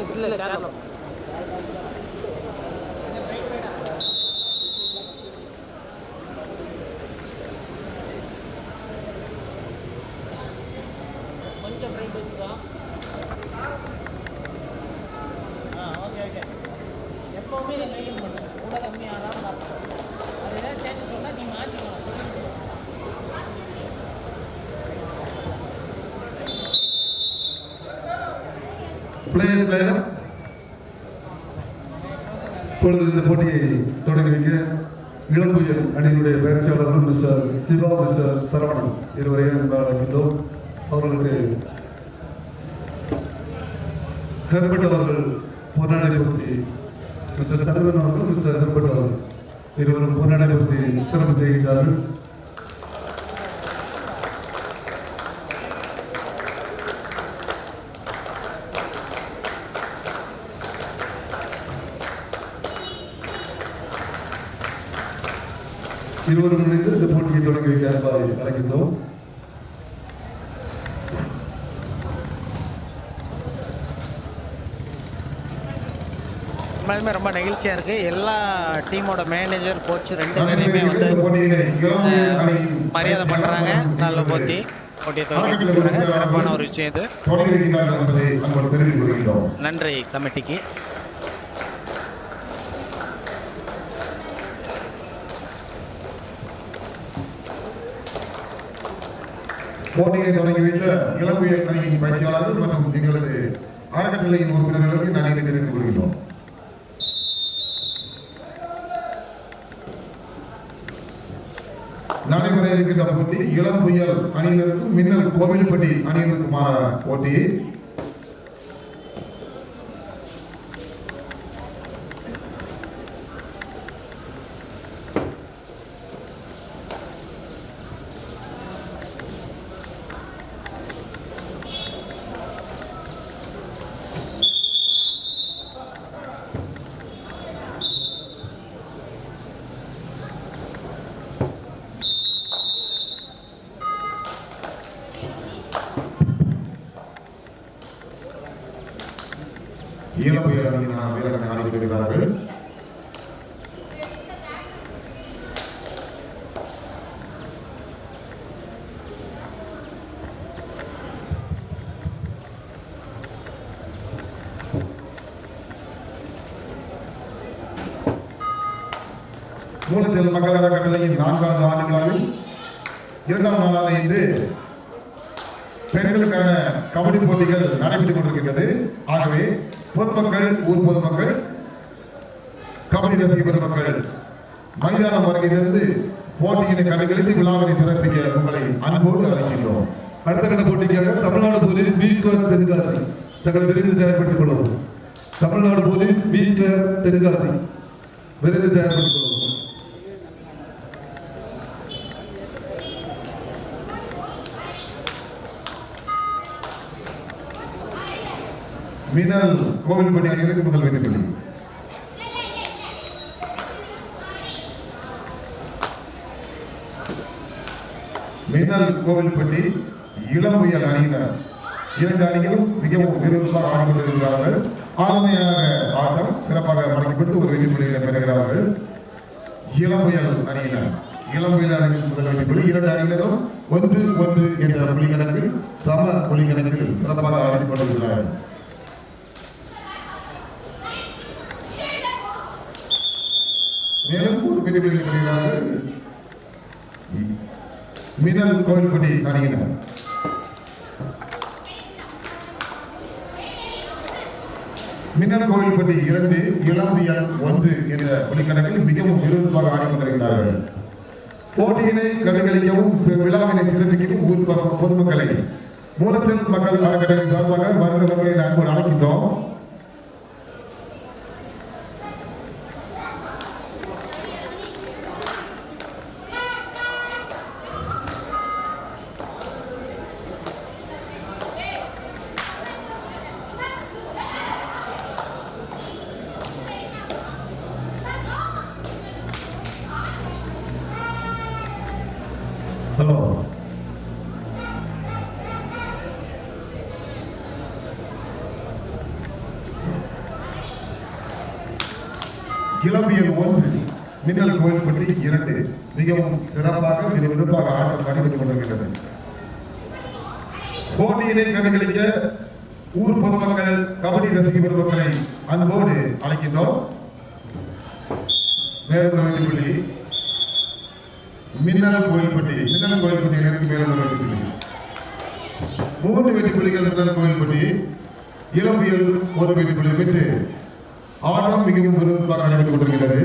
قلت لك على இப்பொழுது இந்த போட்டியை தொடங்கி வைக்க இளம்புயல் அணியினுடைய பயிற்சியாளர்கள் மிஸ்டர் சிவா மிஸ்டர் சரவணன் இருவரையும் அழைக்கின்றோம். அவர்களுக்கு ஹெர்பர்ட் அவர்கள் பொன்னாடை மிஸ்டர் சரவணன் அவர்கள் மிஸ்டர் ஹெர்பர்ட் அவர்கள் இருவரும் பொன்னாடை சிறப்பு செய்கின்றார்கள். இருவரும் இணைந்து இந்த போட்டியை தொடங்கி வைக்க அழைக்கின்றோம். உண்மையுமே ரொம்ப நெகிழ்ச்சியாக இருக்குது எல்லா டீமோட மேனேஜர் கோச் ரெண்டு பேருமே வந்து மரியாதை பண்ணுறாங்க நல்ல போட்டி. போட்டியை தொடங்கி சிறப்பான ஒரு விஷயம் இது. நன்றி கமிட்டிக்கு. போட்டியை தொடங்கி வைத்த இளம்புயல் அணியின் பயிற்சியாளர்கள் மற்றும் எங்களது அறக்கட்டளையின் உறுப்பினர்களுக்கு நன்றி தெரிவித்துக் கொள்கின்றோம். நடைபெற இருக்கின்ற போட்டி இளம் புயல் அணியினருக்கும் மின்னல் கோவில்பட்டி அணியினருக்குமான போட்டி இளம் புயல் அணியினர் வீரர்கள் ஆடிக்கொண்டிருக்கிறார்கள் மூலத்தில் மக்களவை கட்டளையின் நான்காவது ஆண்டு விழாவில் இரண்டாம் நாளாக இன்று பெண்களுக்கான கபடி போட்டிகள் நடைபெற்றுக் கொண்டிருக்கின்றது. ஆகவே பொதுமக்கள் ஊர் பொதுமக்கள் கபடி ரசிக பெருமக்கள் மைதானம் வருகை போட்டியினை கண்டுகளித்து விழாவினை சிறப்பிக்க உங்களை அன்போடு அழைக்கின்றோம். அடுத்த கட்ட போட்டிக்காக Tamil Nadu police P square Tenkasi. தங்களை விருது தயார்படுத்திக் கொள்ளவும் Tamil Nadu police P square Tenkasi. விருது தயார்படுத்திக் கொள்ளவும் மினல் கோவில்பட்டி அணியினருக்கு முதல் வெற்றி மின்னல் கோவில்பட்டி இளம்புயல் அணியினர். இரண்டு அணிகளும் மிகவும் விருப்பமாக ஆடிக்கொண்டிருக்கிறார்கள் ஆளுமையாக ஆட்டம் சிறப்பாக மடக்கப்பட்டு ஒரு வெற்றி பெறுகிறார்கள். இளம் இளம்புயல் அணியினர். இளம் உயர் அணிக்கு முதல் வெற்றி இரண்டு அணியினரும் ஒன்று ஒன்று என்ற புள்ளி கணக்கில் சம புள்ளி கணக்கில் சிறப்பாக ஆடிக்கொண்டிருக்கிறார்கள். மேலும் ஒரு பெரிய பெரிய மினல் கோயில்படி அணியினர் மின்னல் கோவில்பட்டி இரண்டு இளம்பியல் ஒன்று என்ற புள்ளிக்கணக்கில் மிகவும் விரோதமாக ஆடிக்கொண்டிருக்கிறார்கள் போட்டியினை கண்டுகளிக்கவும் விழாவினை சிறப்பிக்கவும் ஊர் பொது- பொதுமக்களை மூலச்சல் மக்கள் அறக்கட்டளை சார்பாக வருக வருகை அன்போடு அழைக்கின்றோம். இளம்பியல் ஒன்று மின்னல் கோயில் பற்றி இரண்டு மிகவும் சிறப்பாக மிக விருப்பாக ஆட்டம் நடைபெற்றுக் கொண்டிருக்கிறது போட்டியினை கண்டுகளிக்க ஊர் பொதுமக்கள் கபடி ரசிக பெருமக்களை அன்போடு அழைக்கின்றோம். மேலும் வெற்றி மின்னல் கோயில்பட்டி மின்னல் கோயில்பட்டி எனக்கு மேலும் வெற்றி மூன்று வெற்றி மின்னல் கோயில்பட்டி இளம்பியல் ஒரு வெற்றி விட்டு ஆட்டம் மிகவும் சுறுசுறுப்பாக நடைபெற்றுக் கொண்டிருக்கிறது.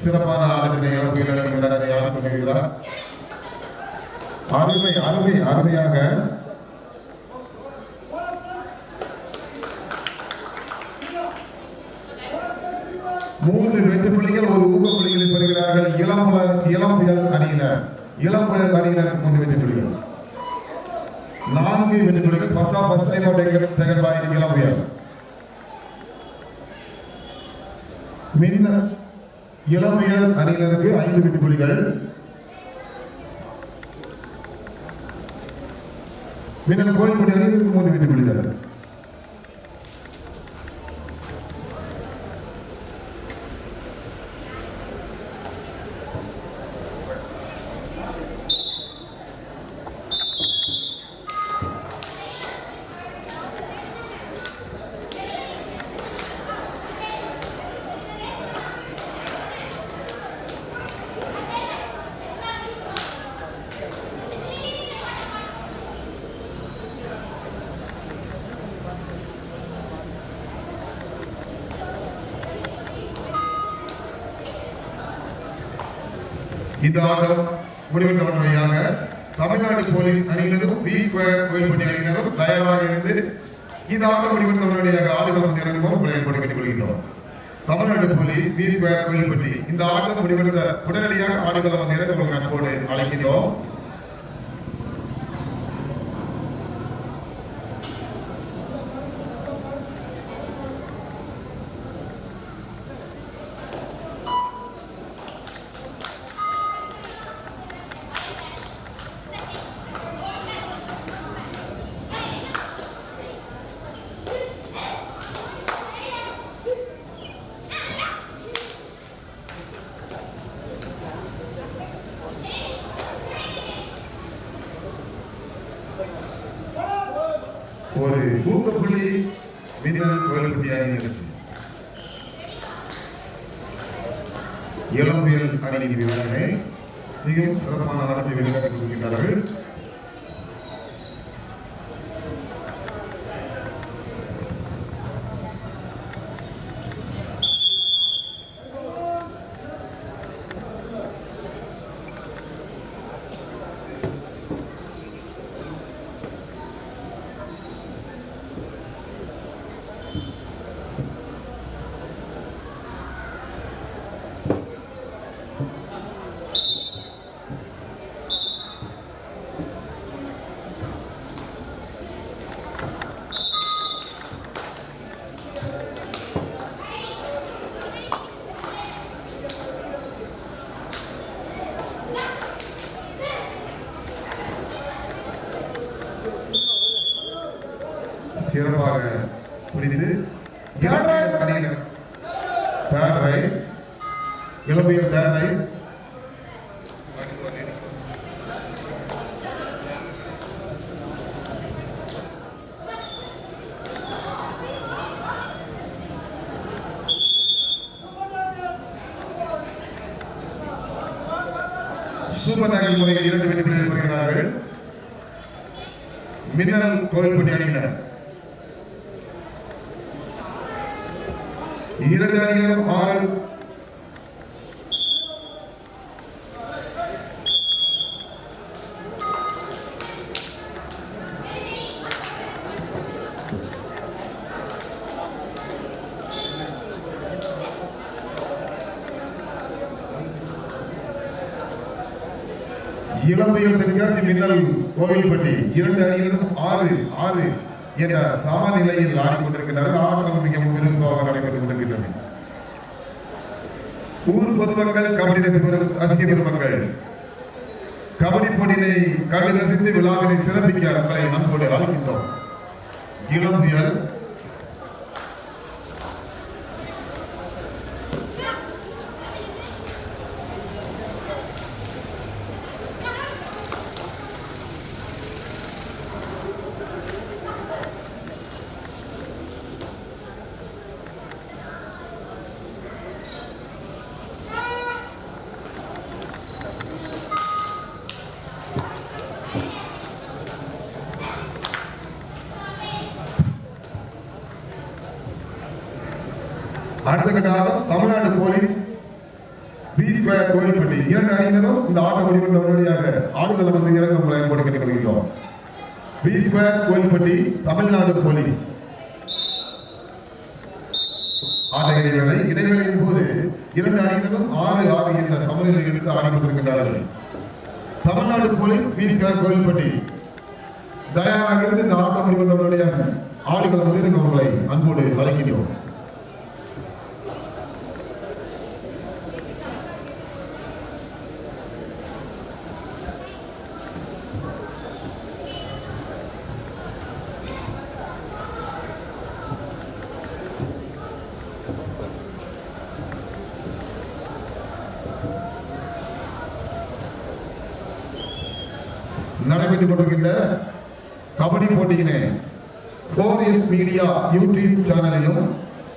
சிறப்பான ஆட்டத்தினை இளம்பியல் அணியினர் ஆடிக் கொண்டிருக்கிறார்? அருமை அருமை அருமையாக. மூன்று வெற்றி புள்ளிகள் ஒரு ஊக்க புள்ளிகளை பெறுகிறார்கள். இளம் இளம் புயல் அணியினர். இளம் புயல் அணியினர் மூன்று வெற்றி புள்ளிகள். நான்கு வெற்றி புள்ளிகள். பசா பஸ் டைம் இளம் புயல் மின் இளம்புயல் அணியினருக்கு ஐந்து வெற்றி புலிகள் மின்னல் கோயில்பட்டி அணியினருக்கு மூன்று வெற்றி புலிகள் இதாக ஆட்டம் முடிவெடுத்தவன் வழியாக தமிழ்நாடு போலீஸ் அணியினரும் வி ஸ்கொயர் கோயில்பட்டி அணியினரும் தயாராக இருந்து இதாக ஆட்டம் முடிவெடுத்தவன் வழியாக ஆடுகளம் இறங்குவோம் உங்களை ஏற்பாடு கேட்டுக் கொள்கின்றோம். Tamil Nadu police V square Kovilpatti இந்த ஆட்டம் முடிவெடுத்த உடனடியாக ஆடுகளம் திறன் உங்களுக்கு அன்போடு அழைக்கின்றோம் ஒரு ஊக்கப்புள்ளி மின்னல் கோயில்பட்டி அணியினருக்கு இளம்பியல் அணியின் வீரர்களை மிகவும் சிறப்பான நடத்தை வெளிநாட்டில் சிறப்பாக புரிந்து இளம்பியல் அணியினர் சூப்பர் முறையில் இரண்டு வெற்றி புள்ளிகள் பெறுகிறார்கள் மின்னல் கோவில்பட்டி அணியினர். இரண்டு அணிகளும் ஆறு. இளம்பியல் தென்காசி மின்னல் கோவில்பட்டி இரண்டு அணியிலும் ஆறு ஆறு என்ற சமநிலையில் ஆடிக்கொண்டிருக்கிறார்கள் ஆட்டம் மிகவும் விருப்பமாக நடைபெற்று கொண்டிருக்கின்றது. ஊர் பொதுமக்கள் கபடி ரசிகர் ரசிக பெருமக்கள் கபடி போட்டியினை கண்டு ரசித்து விழாவினை சிறப்பிக்க உங்களை அன்போடு அழைக்கின்றோம். இளம்பியல் அடுத்த கட்ட ஆட்டம் Tamil Nadu police B square Kozhippatti இரண்டு அணியினரும் இந்த ஆட்ட முடிவுள்ள உடனடியாக ஆடுகளை வந்து இறங்க உங்களை போட்டு கேட்டுக்கொள்கிறோம் B square Kovilpatti Tamil Nadu police. ஆட்ட இடைவேளை இடைவேளையின் போது இரண்டு அணியினரும் ஆறு ஆறு என்ற சமநிலையில் எடுத்து ஆடிக்கொண்டிருக்கிறார்கள் Tamil Nadu police B square Kovilpatti தயாராக இருந்து இந்த ஆட்டம் முடிவுள்ள உடனடியாக ஆடுகளை வந்து இறங்க உங்களை அன்போடு வழங்கினோம் நடைபெற்றுக் கொண்டிருக்கின்ற கபடி போட்டியினை ஃபோர் எஸ் மீடியா யூடியூப் சேனலிலும்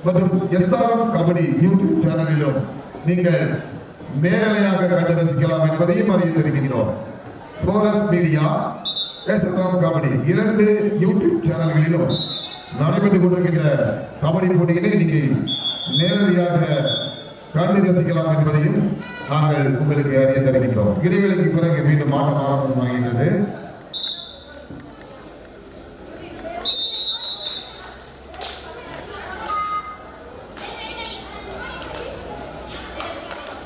மற்றும் எஸ்ஆர்எம் கபடி யூடியூப் சேனலிலும் நீங்கள் நேரலையாக கண்டு ரசிக்கலாம் என்பதையும் அறிய தெரிவிக்கிறோம் ஃபோரஸ் மீடியா எஸ்ஆர்எம் கபடி இரண்டு யூடியூப் சேனல்களிலும் நடைபெற்றுக் கொண்டிருக்கின்ற கபடி போட்டியினை நீங்கள் நேரடியாக கண்டு ரசிக்கலாம் என்பதையும் நாங்கள் உங்களுக்கு அறிய தருகின்றோம். இடைவெளிக்கு பிறகு மீண்டும் ஆட்டம் ஆரம்பமாகின்றது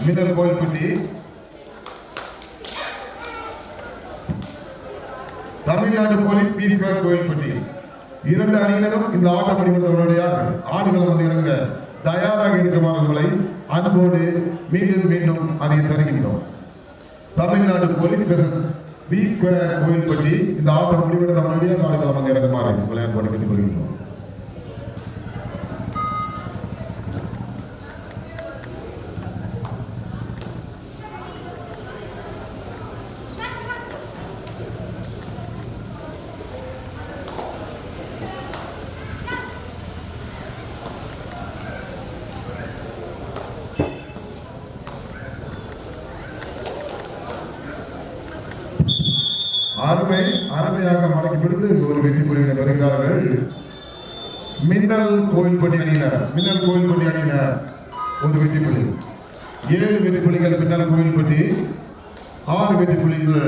மிதல் Kovilpatti Tamil Nadu police B square Kovilpatti. இரண்டு அணியினரும் இந்த ஆட்டம் முடிவதற்குள்ளதாக ஆடுகளை வந்து இறங்க தயாராக இருக்குமானவர்களை அன்போடு மீண்டும் மீண்டும் அதை தருகின்றோம். தமிழ்நாடு போலீஸ் பெசஸ் பி ஸ்கொயர் கோயில்பட்டி. இந்த ஆட்டம் முடிவெடுத்த முன்னாடியாக ஆடுகளம் வந்து இறங்குமாறு உங்களை அன்போடு கேட்டுக்கொள்கின்றோம் அருமை அருமையாக மடக்கி பிடித்து ஒரு வெற்றி புள்ளிகளை பெறுகிறார்கள் மின்னல் கோயில்பட்டி அணியினர் மின்னல் கோயில்பட்டி அணியினர் ஒரு வெற்றி புள்ளி. ஏழு வெற்றி புள்ளிகள் மின்னல் கோயில்பட்டி ஆறு வெற்றி புள்ளிகள்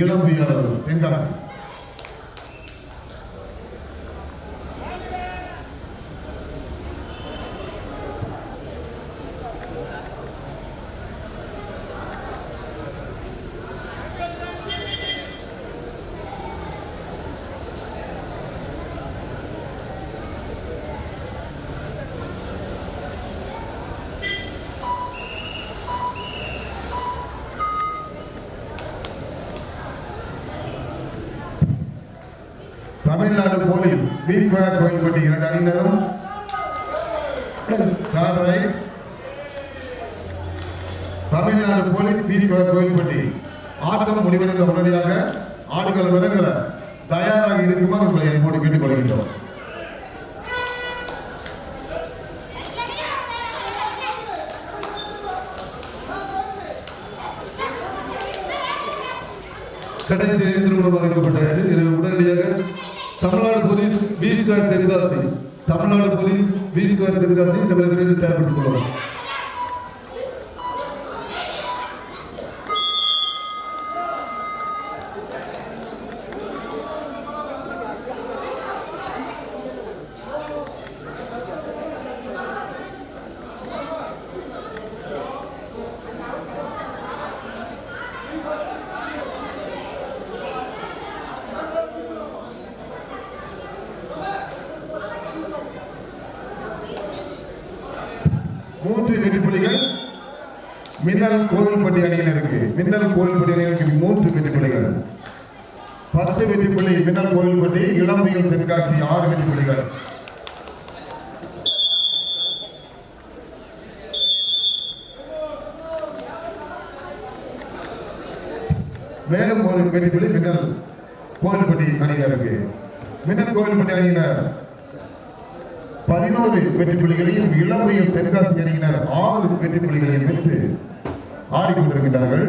இளம்பியர் Tenkasi. Tamil Nadu police B square Kovilpatti இரண்டு அணியினரும். கார்டரை Tamil Nadu police B square Kovilpatti ஆட்டம் முடிவடைந்த உடனடியாக ஆடுகள் விலங்கல தயாராக இருக்குமாறு உங்களை என்போடு கேட்டுக்கொள்கின்றோம். கடைசி திருமணம் அறிவிக்கப்பட்டாச்சு இரவு Tamil Nadu police B square Tenkasi Tamil Nadu police B square Tenkasi தமிழக விரைந்து தயார்படுத்திக் கொள்ளலாம் மூன்று வெற்றி புள்ளிகள் மின்னல் கோவில்பட்டி அணியினருக்கு மின்னல் கோவில்பட்டி அணியினருக்கு மூன்று வெற்றி புள்ளிகள் பத்து வெற்றி புள்ளி மின்னல் கோவில்பட்டி இளம்பியல் தென்காசி ஆறு வெற்றி புள்ளிகள். மேலும் ஒரு வெற்றி புள்ளி மின்னல் கோவில்பட்டி அணியினருக்கு. மின்னல் கோவில்பட்டி அணியினர். பதினோரு வெற்றி புள்ளிகளையும் இளமையில் தென்காசி அணியினர் ஆறு வெற்றி புள்ளிகளையும் பெற்று ஆடிக்கொண்டிருக்கின்றார்கள்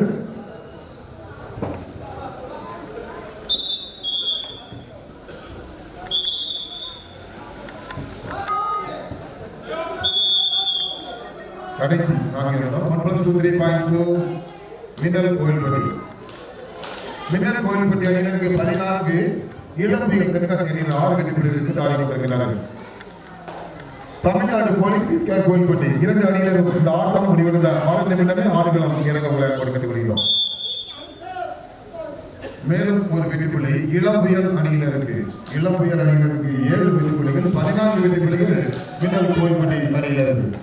கடைசி நான்கு நிமிடம் one plus two three points to Minnal Kovilpatti Minnal பதினான்கு இளம்பிகள் தென்காசி அணியின் ஆறு வெற்றி புள்ளிகளுக்கு ஆடி வருகிறார்கள் தமிழ்நாடு போலீஸ் பீஸ்கர் கோயில்பட்டி இரண்டு அணியினருக்கு இந்த ஆட்டம் முடிவடைந்த ஆறு நிமிடமே ஆடுகளம் இறங்க விளையாட்டு கண்டுபிடிக்கிறோம் மேலும் ஒரு வெற்றி புள்ளி இளம்புயல் அணியினருக்கு இளம்புயல் அணியினருக்கு ஏழு வெற்றி புள்ளிகள் பதினான்கு வெற்றி புள்ளிகள் மின்னல் கோயில்பட்டி அணியினருக்கு.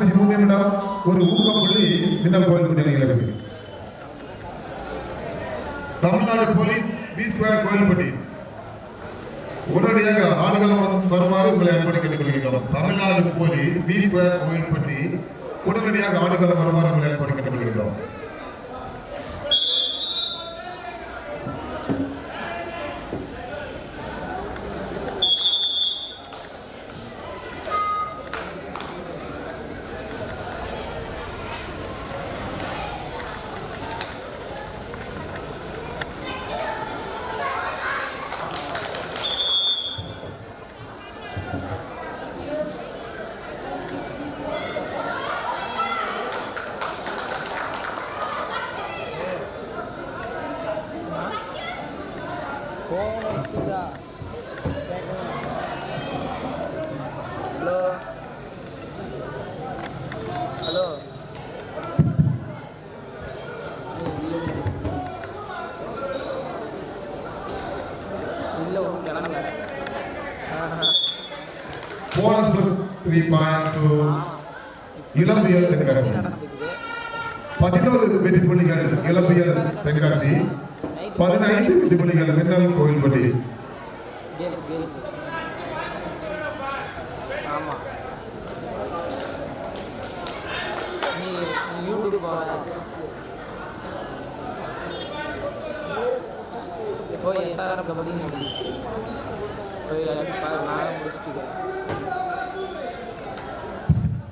கடைசி மூணு நிமிடம் ஒரு ஊக்க புள்ளி மின்னல் கோயில்பட்டி அணியினருக்கு Tamil Nadu police B square Kovilpatti. உடனடியாக ஆடுகளம் வருமாறு உங்களை அன்போடு கேட்டுக்கொள்கிறோம் Tamil Nadu police B square Kovilpatti. உடனடியாக ஆடுகளம் வருமாறு உங்களை அன்போடு கேட்டுக்கொள்கிறோம் ஃபோன் இருக்குதா ஹலோ ஹலோ இல்லை ஒன்றும் கிளம்பல ஆஹா. போனஸ் த்ரீ பாயிண்ட்ஸ் டு இளம்பியல் தென்காசி பதினோரு வெற்றி இளம்பியல் தென்காசி பதினைந்து வெற்றி மின்னல் கோயில்பட்டி.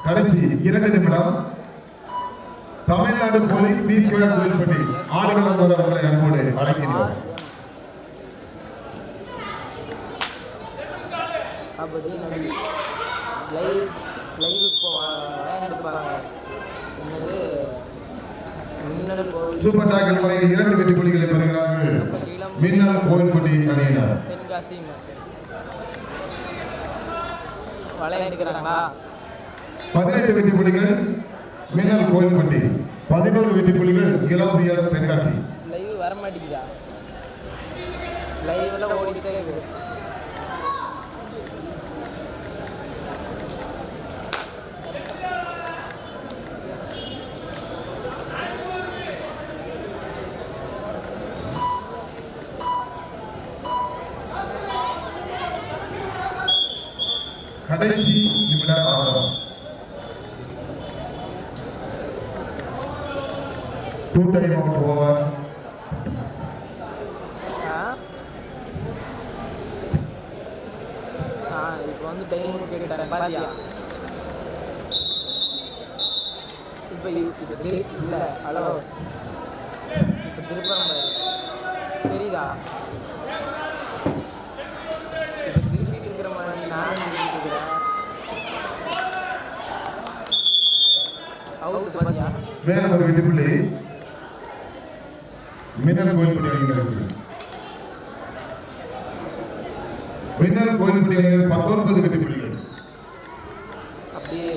கடைசி இரண்டு நிமிடம். Tamil Nadu police B square Kovilpatti ஆடுகளம் வர உங்களை அன்போடு அழைக்கின்றோம். லைவ் லைவ் என்னது சூப்பர் டாக்கல் முறையில் இரண்டு வெற்றி புள்ளிகளை பெறுகிறார்கள். மின்னல் கோயில்பட்டி அணியினர். பதினெட்டு வெற்றி புள்ளிகள் மின்னல் கோயில்பட்டி. பதினோரு வெற்றி புள்ளிகள் இளம்பியல் தென்காசி. லைவ் வர மாட்டேங்குதா? லைவ்ல ஓடிக்கிட்டே இருக்குது கடைசி நிமிட ஆட்டம் ஓவர் ஆ ஆ இப்போ வந்து டைம் கேட்டுட்டாரேன் பாத்தியா இப்போ இப்போ திரு இல்லை ஹலோ இப்போ திருப்பரம் பாரு. தெரியுதா இப்போ திருப்பிட்டு இருக்கிற மாதிரி திருப்பிட்டு இருக்கிறேன் அவுட் பாத்தியா மேலும் ஒரு வெற்றி புள்ளி மின்னல் கோயில்பட்டி அணியினருக்கு மின்னல் கோயில்பட்டி அணியினர் பத்தொன்பது வெற்றி புள்ளிகள். அப்படியே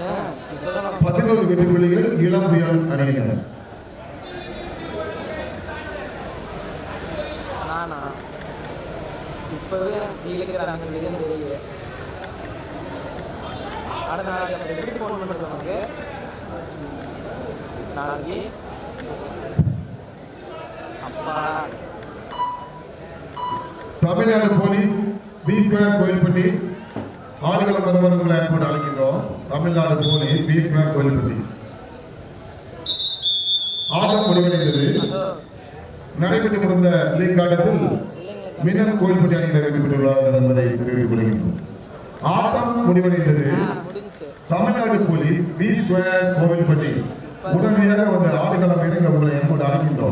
நான் பதினோரு வெற்றி புள்ளிகள் இளம் புயல் அணியினர். நானா இப்பவே கீழே இருக்கிறாங்க தெரியுது அட நாளைக்கு எப்படி ஃபோன் பண்ணுறது நமக்கு நாளைக்கு Tamil Nadu police B square Kovilpatti ஆடுகளம் வருமானங்களை அன்போடு அழைக்கின்றோம். Tamil Nadu police B square Kovilpatti. ஆட்டம் முடிவடைந்தது. நடைபெற்று முடிந்த லீக் ஆட்டத்தில் மின்னல் கோயில்பட்டி அணியினர் வெற்றி பெற்றுள்ளார்கள் என்பதை தெரிவித்துக் கொள்கின்றோம். ஆட்டம் முடிவடைந்தது. Tamil Nadu police B square Kovilpatti உடனடியாக வந்து ஆடுகளம் இறங்க உங்களை என்போடு அழைக்கின்றோம்.